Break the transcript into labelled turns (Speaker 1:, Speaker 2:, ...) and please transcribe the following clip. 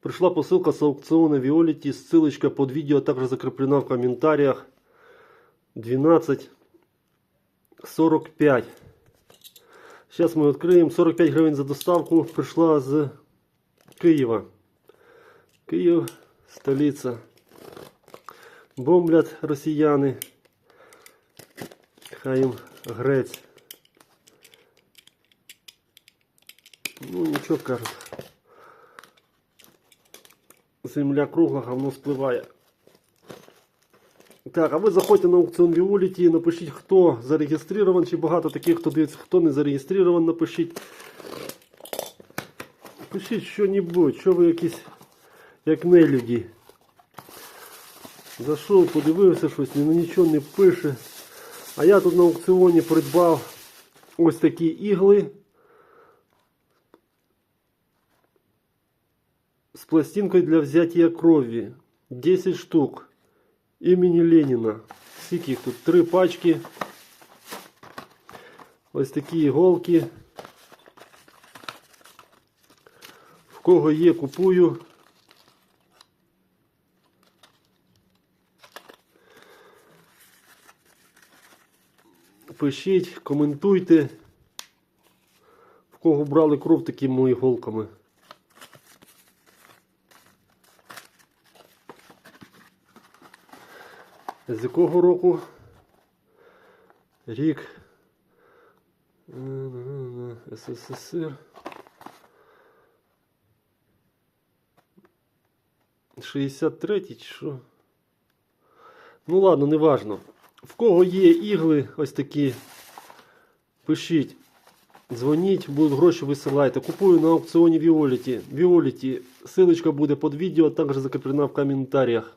Speaker 1: Пришла посылка с аукциона Виолити. Ссылочка под видео также закреплена в комментариях. 12.45. Сейчас мы откроем. 45 гривень за доставку. Пришла з Києва. Київ, столиця. Бомблять росіяни. Хай їм грець. Ну нічого кажуть. Земля кругла, говно спливає. Так, а ви заходьте на аукціон Віоліті, напишіть, хто зареєстрований, чи багато таких, хто дивиться, хто не зареєстрований, напишіть. Пишіть що-небудь, що ви якісь, як нелюді. Зайшов, подивився щось, ні, нічого не пише. А я тут на аукціоні придбав ось такі ігли. З пластинкою для взяття крові. 10 штук. Імені Леніна. Скільки тут? Три пачки. Ось такі іголки. В кого є, купую. Пишіть, коментуйте. В кого брали кров такими іголками. З якого року? Рік СССР. 63 чи що? Ну ладно, не важно. В кого є ігли ось такі, пишіть, дзвоніть, будуть гроші висилайте. Купую на аукціоні Віоліті. Віоліті. Силочка буде під відео, також закріплена в коментарях.